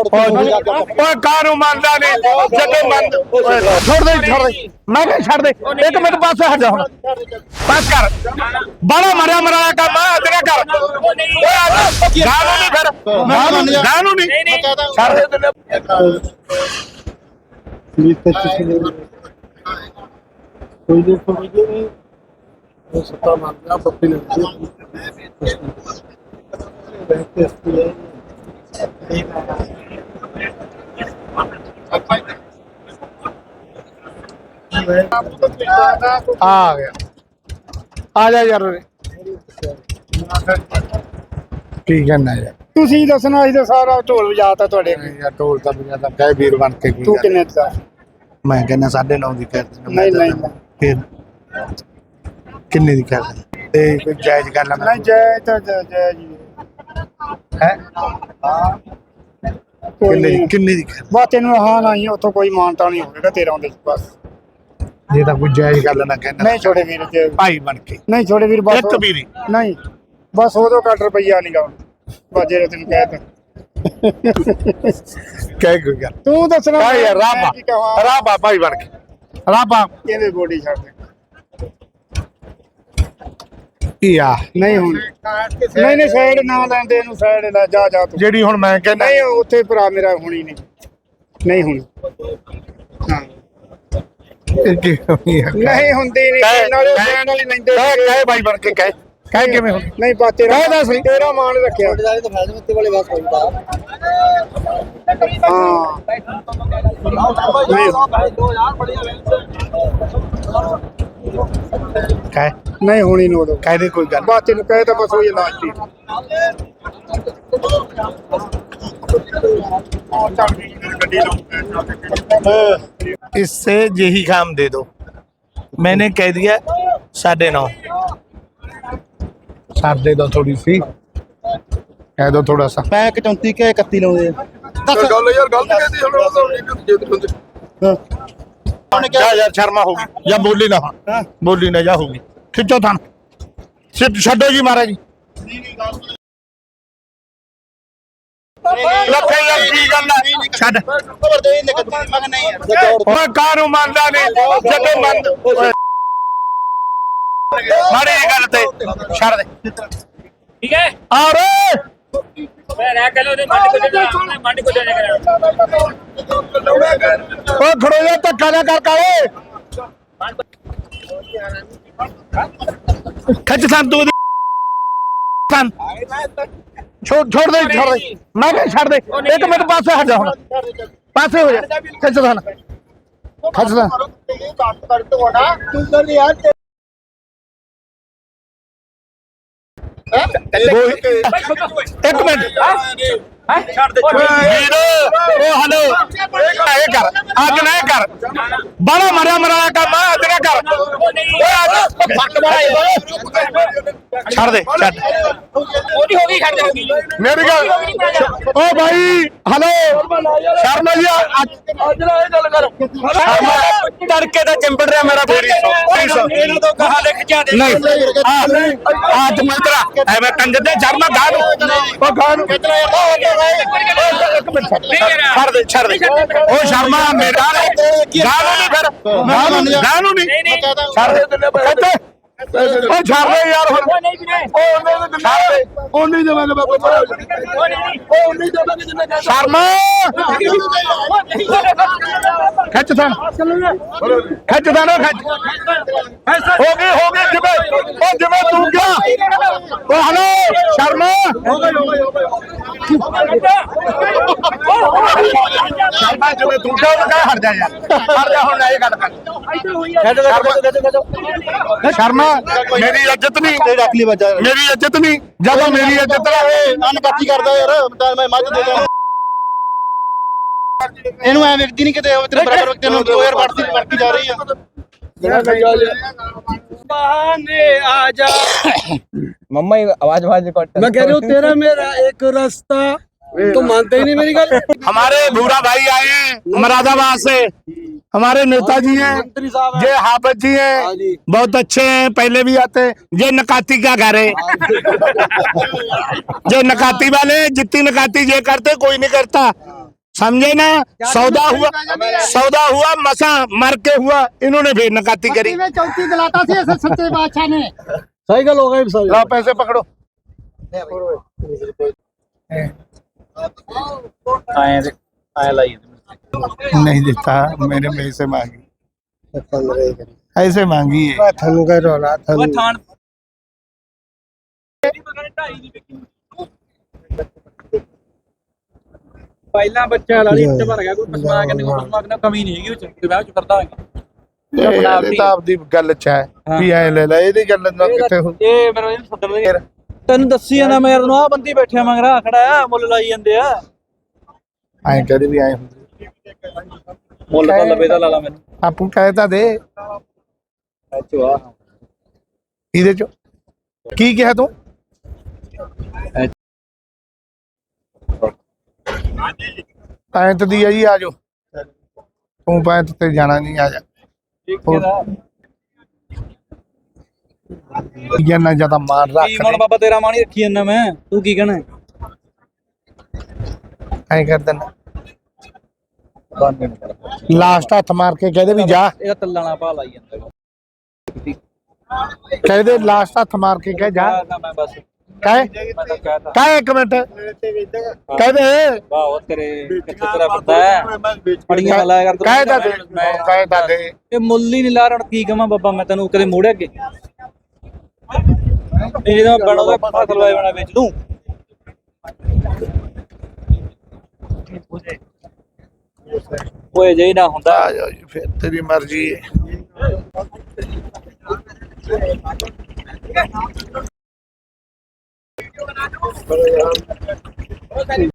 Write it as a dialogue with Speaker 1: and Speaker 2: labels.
Speaker 1: ਓਏ ਕਾਹਨੂੰ ਮੰਨਦਾ ਨਹੀਂ ਜਦੋਂ ਮੰਨ ਛੱਡ ਦੇ ਛੱਡ ਦੇ। ਮੈਂ ਕਿਹਾ ਛੱਡ ਦੇ। ਇੱਕ ਮਿੰਟ ਪਾਸੇ ਹਟ ਜਾ ਹੁਣ। ਬਸ ਕਰ। ਬੜਾ ਮਰਿਆ ਮਰਾਇਆ ਕੰਮ ਆ ਤੇਰਾ ਕਰ। ਓਏ ਆ ਜਾ ਗਾਨੂੰ ਨਹੀਂ ਫਿਰ। ਗਾਨੂੰ ਨਹੀਂ ਛੱਡ ਦੇ ਤੈਨੂੰ
Speaker 2: ਕੋਈ ਦੇ ਕੋਈ ਦੇ ਉਹ ਸੱਤਾ ਗਿਆ ਬੱਤੀ ਨੇ ਬੈਠੇ ਸੀ
Speaker 1: ਆ ਗਿਆ। ਆ ਜਾ ਯਾਰ। ਉਰੇ। ਕੀ ਕਰਨਾ ਯਾਰ?
Speaker 2: ਤੁਸੀਂ ਦੱਸਣਾ ਸੀ ਤਾਂ ਸਾਰਾ ਢੋਲ ਵਜਾਤਾ ਤੁਹਾਡੇ
Speaker 1: ਯਾਰ ਢੋਲ ਤਾਂ ਬਜਾ ਤਾਂ ਕਹਿ ਵੀਰ ਬਣ ਕੇ ਕੀ
Speaker 2: ਤੂੰ
Speaker 1: ਕਰ।
Speaker 2: ਕਿੰਨੇ ਦਾ?
Speaker 1: ਮੈਂ ਕਹਿੰਦਾ 9.5 ਦੀ ਕਰ
Speaker 2: ਨਹੀਂ ਨਹੀਂ ਨਹੀਂ।
Speaker 1: ਫਿਰ ਕਿੰਨੇ ਦੀ ਕਰ ਤੇ ਕੋਈ ਜਾਇਜ਼ ਗੱਲ ਆ
Speaker 2: ਨਹੀਂ ਜੈ ਤਾਂ ਜੈ ਜੈ ਜੀ
Speaker 1: ਹੈ।
Speaker 2: ਕੋਈ
Speaker 1: ਕਿੰਨੇ
Speaker 2: ਨਹੀਂ।
Speaker 1: ਕਿੰਨੇ ਦੀ ਕਰ
Speaker 2: ਬਾ ਤੈਨੂੰ ਹਾਂ ਨਹੀਂ ਉੱਥੋਂ ਕੋਈ ਮਾਨਤਾ ਨਹੀਂ ਹੋਵੇਗਾ ਤੇਰਾ ਉਹਦੇ ਚ ਬਸ।
Speaker 1: ਜੇ ਤਾਂ ਕੋਈ ਜਾਇਜ਼ ਗੱਲ ਨਾ ਕਹਿੰਦਾ
Speaker 2: ਨਹੀਂ ਛੋੜੇ ਵੀਰ ਤੇ
Speaker 1: ਭਾਈ ਬਣ ਕੇ।
Speaker 2: ਨਹੀਂ ਛੋੜੇ ਵੀਰ ਬਸ
Speaker 1: ਇੱਕ ਵੀ ਨਹੀਂ
Speaker 2: ਨਹੀਂ ਬਸ ਉਦੋਂ ਕੱਟ ਰੁਪਈਆ ਨਹੀਂ ਗਾ। ਬਸ ਜੇ ਤੈਨੂੰ ਕਹਿ ਤਾ
Speaker 1: ਕਹਿ ਕੋਈ ਗੱਲ।
Speaker 2: ਤੂੰ ਦੱਸਣਾ ਮੈਂ
Speaker 1: ਰਾਬਾ। ਰਾਬਾ ਭਾਈ ਬਣ ਕੇ। ਰਾਬਾ।
Speaker 2: ਕਹਿੰਦੇ ਬੋਡੀ ਛੱਡ ਦੇ?
Speaker 1: ਯਾ।
Speaker 2: ਨਹੀਂ ਹੁਣ ਨਹੀਂ ਨਹੀਂ ਸਾਈਡ ਨਾ ਲੈਂਦੇ ਇਹਨੂੰ ਸਾਈਡ ਲੈ ਜਾ ਜਾ ਤੂੰ।
Speaker 1: ਜਿਹੜੀ ਹੁਣ ਮੈਂ ਕਹਿੰਦਾ
Speaker 2: ਨਹੀਂ ਉੱਥੇ ਭਰਾ ਮੇਰਾ ਹੋਣੀ ਨਹੀਂ। ਨਹੀਂ ਹੁਣ। ਹਾਂ।
Speaker 1: ਕੀ ਹੋਈ ਆ?
Speaker 2: ਨਹੀਂ ਹੁੰਦੀ ਨਹੀਂ
Speaker 1: ਕਹਿ-
Speaker 2: ਨਾਲੇ
Speaker 1: ਕਹਿ-
Speaker 2: ਬੈਂਡ ਵਾਲੀ ਲੈਂਦੇ
Speaker 1: ਕਹਿ
Speaker 2: ਸੀਗੇ।
Speaker 1: ਕਹਿ ਭਾਈ ਬਣ ਕੇ ਕਹਿ। ਕਹਿ ਕਿਵੇਂ ਹੁਣ?
Speaker 2: ਨਹੀਂ ਬਾ ਤੇਰਾ। ਤੇਰਾ ਮਾਨ ਰੱਖਿਆ। ਹਾਂ। ਨਹੀਂ।
Speaker 1: ਕਹਿ।
Speaker 2: ਨਹੀਂ ਹੋਣੀ ਨੂੰ ਉਦੋਂ
Speaker 1: ਕਹਿ ਦੇ ਕੋਈ ਗੱਲ।
Speaker 2: ਬਾ ਤੈਨੂੰ ਕਹੇ ਤਾਂ ਬਸ ਉਹ ਹੀ। ਲਾਸਟ ਹੀ।
Speaker 1: इससे यही काम दे दो मैंने कह दिया साढ़े नौ साथ दे दो थोड़ी सी कह दो थोड़ा सा
Speaker 2: ਮੈਂ 34 ਕੇ 31 ਲਾਉਂਦੇ
Speaker 3: ਗੱਲ ਯਾਰ ਗਲਤ ਕਹਿੰਦੀ ਹੁਣ ਉਹ ਤਾਂ ਜੇ ਤੂੰ
Speaker 1: जा यार शर्मा होगी या बोली ना हाँ बोली ना जा होगी खिंचो थान सिर्फ छो जी महाराज जी ਲੱਖੇ ਯਾਰ ਕੀ ਗੱਲ ਹੈ ਛੱਡ
Speaker 2: ਖਬਰ ਦੇ ਇਹਨੇ ਕਦੋਂ ਮੈਂ ਨਹੀਂ ਯਾਰ
Speaker 1: ਓਏ ਕਾਹਨੂੰ ਮੰਨਦਾ ਨਹੀਂ ਜਦੋਂ ਮੰਨ। ਮਾੜੀ ਜਿਹੀ ਗੱਲ ਤੇ। ਛੱਡ ਦੇ।
Speaker 4: ਠੀਕ ਹੈ?
Speaker 1: ਆ ਰੇ।
Speaker 4: ਮੈਂ ਰਹਿ ਕੇ ਲੋ ਤੇ ਮੰਡ ਕੋ ਦੇ ਮੰਡ ਕੋ ਦੇਣੇ ਕਰਾਂ।
Speaker 1: ਓਏ ਖੜੋ ਜਾ ਧੱਕਾ ਨਾ ਕਰ ਕਾਲੇ। ਖੱਚ ਸੰਤ ਤੂੰ ਸੰਤ। ਛੋੜ ਛੋੜ ਦੇ ਛੋੜ ਦੇ। ਮੈਂ ਕਿਹਾ ਛੱਡ ਦੇ। ਇੱਕ ਮਿੰਟ ਪਾਸੇ ਹਟ ਜਾ ਹੁਣ। ਪਾਸੇ ਹੋ ਜਾ। ਖਿੱਚ ਸਨ ਖਿੱਚ ਸਨ
Speaker 2: ਤੂੰ ਕਰ ਯਾਰ।
Speaker 1: ਇੱਕ ਮਿੰਟ
Speaker 4: ਛੱਡ ਦੇ
Speaker 1: ਵੀਰ ਉਹ ਹਲੋ। ਇਹ ਕਰ। ਅੱਜ ਨਾ ਇਹ ਕਰ। ਬੜਾ ਮਰਿਆ ਮਰਾਇਆ ਕੰਮ ਆ ਅੱਜ ਨਾ ਕਰ। ਓਏ ਫੱਟ ਛੱਡ ਦੇ ਛੱਡ
Speaker 4: ਉਹਦੀ ਹੋ ਗਈ ਛੱਡ ਦੇ ਹੋ ਗਈ
Speaker 1: ਮੇਰੀ ਗੱਲ ਓ ਭਾਈ ਹਲੋ ਸ਼ਰਮਾ ਜੀ ਅੱਜ
Speaker 4: ਅੱਜ ਨਾ ਇਹ ਗੱਲ ਕਰ
Speaker 1: ਸ਼ਰਮਾ ਤੜਕੇ ਦਾ ਚੰਬੜ ਰਿਹਾ ਮੇਰਾ ਫੇਰੀ
Speaker 4: ਇਹਨੂੰ ਤਾਂ ਕਹਾ ਲਿਖ ਜਾ ਦੇ।
Speaker 1: ਨਹੀਂ ਆ ਅੱਜ ਮੰਤਰਾ ਐਵੇਂ ਕੰਜਰ ਦੇ ਸ਼ਰਮਾ ਗਾਂ ਨੂੰ। ਉਹ ਗਾਂ ਨੂੰ। ਇੱਕ ਮਿੰਟ ਛੱਡ ਦੇ ਛੱਡ ਦੇ। ਉਹ ਸ਼ਰਮਾ ਮੇਰਾ ਨਹੀਂ ਫਿਰ। ਨਹੀਂ ਛੱਡ ਦੇ। ਉਹ ਛੱਡ ਦੇ ਯਾਰ ਹੁਣ।
Speaker 4: ਉਹ ਨਹੀਂ ਵੀਰੇ।
Speaker 1: ਉਹ ਉਹਨੇ ਦੇ ਛੱਡ ਦੇ। ਉਹਨੇ ਦੇ ਮੈਂ ਬਾਬਾ
Speaker 4: ਉਹ ਨਹੀਂ
Speaker 1: ਉਹ ਉਹਨੇ ਦੇ ਮੈਂ ਜਿੰਨਾ ਸ਼ਰਮਾ। ਖਿੱਚ ਥਣ ਖਿੱਚ। ਖਿੱਚ। ਹੋ ਗਈ ਹੋ ਗਈ ਜਿਵੇਂ ਉਹ ਜਿਵੇਂ ਤੂੰ ਉਹ ਹਲੋ ਸ਼ਰਮਾ। ਸ਼ਰਮਾ ਜਿਵੇਂ ਤੂੰ ਗਿਆ ਉਹ ਕਹਿ ਹਟ ਜਾ ਯਾਰ। ਹਟ ਜਾ ਹੁਣ ਇਹ ਗੱਲ ਕਰ। ਸ਼ਰਮਾ ਸ਼ਰਮਾ ਮੇਰੀ ਇੱਜ਼ਤ ਨਹੀਂ।
Speaker 2: ਰੱਖ ਲਈ ਬੱਚਾ
Speaker 1: ਮੇਰੀ ਇੱਜ਼ਤ ਨਹੀਂ। ਜਦੋਂ ਮੇਰੀ ਇੱਜ਼ਤ ਰਹੇ
Speaker 2: ਅਨਕੱਤੀ ਕਰਦਾ ਯਾਰ ਤਾਂ ਮੈਂ ਮੱਝ ਦੇ ਦਾਂ ਇਹਨੂੰ ਐ ਵੇਖਦੀ ਨਹੀਂ ਕਿਤੇ ਤੇਰੇ ਬਰਾਬਰ ਵਕਤ ਨੂੰ 2000 ਵੱਟਦੀ ਵਰਤੀ ਜਾ ਰਹੀ ਆ।
Speaker 4: ਬਹਾਨੇ ਆ ਜਾ।
Speaker 5: मम्मा ही आवाज़ आवाज़ रिकॉर्ड
Speaker 6: मैं कह रही हूँ तेरा मेरा एक रास्ता तो मानते ही नहीं मेरी गल?
Speaker 1: हमारे भूरा भाई आए हैं मुरादाबाद से। हमारे नेताजी हैं ये हाफत जी हैं। हाँ बहुत अच्छे हैं पहले भी आते हैं। ये नकाती क्या घर है? हाँ जो। नकाती वाले जितनी नकाती ये करते कोई नहीं करता। समझे ना? सौदा हुआ सौदा हुआ मसा मर के हुआ इन्होंने भी नकाती करी।
Speaker 2: चौकी दिलाता थी सच्चे बादशाह ने।
Speaker 6: सही गल हो गई सारी
Speaker 1: लो पैसे पकड़ो नहीं देता मेरे में से मांगी ऐसे मांगी है
Speaker 2: ਤੁਹਾਨੂੰ ਕਹਿ ਰੋਲਾ ਤੁਹਾਨੂੰ
Speaker 4: ਥਾਣ ਪਹਿਲਾਂ ਬੱਚਾ ਲਾਲੀ ਇੱਟ ਭਰ ਗਿਆ ਕੋਈ ਪਸਮਾ ਕੇ ਨਹੀਂ ਪਸਮਾ ਕੇ ਕਮੀ ਨਹੀਂ ਹੈਗੀ ਉਹ ਚ ਤੇ ਵਿਆਹ ਚ ਕਰਦਾ ਹੋਏਗਾ
Speaker 1: ਇਹ ਤਾਂ ਆਪਦੀ ਗੱਲ ਚ ਹੈ ਵੀ ਐ ਲੈ ਲੈ ਇਹਦੀ ਗੱਲ ਨਾ ਕਿੱਥੇ ਹੋ
Speaker 4: ਇਹ ਮੇਰੇ ਨੂੰ ਸੱਦਣ ਦੇ ਤੈਨੂੰ ਦੱਸੀ ਜਾਂਦਾ ਮੈਂ ਯਾਰ ਨੂੰ ਆ ਬੰਦੀ ਬੈਠਿਆ ਮੰਗਰਾ ਖੜਾ ਆ ਮੁੱਲ ਲਾਈ ਜਾਂਦੇ ਆ।
Speaker 1: ਐਂ ਕਹਦੇ ਵੀ ਐ
Speaker 4: ਮੁੱਲ ਤਾਂ ਲਵੇ ਦਾ ਲਾ ਲਾ ਮੈਨੂੰ।
Speaker 1: ਆਪੂ ਕਹੇ ਤਾਂ ਦੇ। ਇਹਦੇ ਚ। ਕੀ ਕਿਹਾ ਤੂੰ? ਪੈਂਤ ਦੀ ਆ ਜੀ ਆ ਜਾਓ। ਤੂੰ ਪੈਂਤ ਤੇ ਜਾਣਾ ਨਹੀਂ ਆ ਜਾ। ਜਨਾ ਜ਼ਿਆਦਾ ਮਾਰ
Speaker 4: ਕੀ
Speaker 1: ਰੱਖ
Speaker 4: ਮਨ ਬਾਬਾ ਤੇਰਾ ਮਾਣੀ ਰੱਖੀ ਜਾਂਦਾ ਮੈਂ। ਤੂੰ ਕੀ ਕਹਿਣਾ
Speaker 1: ਐਂ ਕਰ ਦਿੰਦਾ। ਲਾਸਟ ਹੱਥ ਮਾਰ ਕੇ ਕਹਦੇ ਵੀ ਜਾ।
Speaker 4: ਤੱਲਾਂ ਵਾਲਾ ਭਾਅ ਲਾਈ ਜਾਂਦਾ।
Speaker 1: ਕਹਦੇ ਲਾਸਟ ਹੱਥ ਮਾਰ ਕੇ ਕਹੇ ਜਾ।
Speaker 4: ਨਾ ਮੈਂ ਬਸ
Speaker 1: ਕਹੇ?
Speaker 4: ਮੈਂ ਤਾਂ ਕਹਤਾ
Speaker 1: ਕਹੇ ਇੱਕ ਮਿੰਟ? ਕਹਦੇ
Speaker 4: ਵਾਹ ਉਹ ਤੇਰੇ ਕਿੱਥੇ ਤੇਰਾ ਪਰਦਾ ਹੈ। ਪੜੀਆਂ ਲਾਇਆ ਕਰ ਤੂੰ।
Speaker 1: ਕਹੇ ਤਾਂ ਦੇ
Speaker 4: ਮੈਂ
Speaker 1: ਕਹੇ ਤਾਂ ਦੇ
Speaker 4: ਇਹ ਮੁੱਲ ਹੀ ਨਹੀਂ ਲਾ ਰਣ ਕੀ ਕਵਾਂ ਬਾਬਾ ਮੈਂ ਤੈਨੂੰ ਕਦੇ ਮੋੜਿਆ ਅੱਗੇ। ਇਹ ਤਾਂ ਬਣੋਗਾ ਫਸਲ ਵਾਏ ਬਣਾ ਵੇਚ ਦੂੰ। ਓਏ ਜੇ ਨਾ ਹੁੰਦਾ।
Speaker 1: ਆ ਜਾਓ ਜੀ ਫਿਰ ਤੇਰੀ ਮਰਜ਼ੀ ਹੈ। Kalau yang.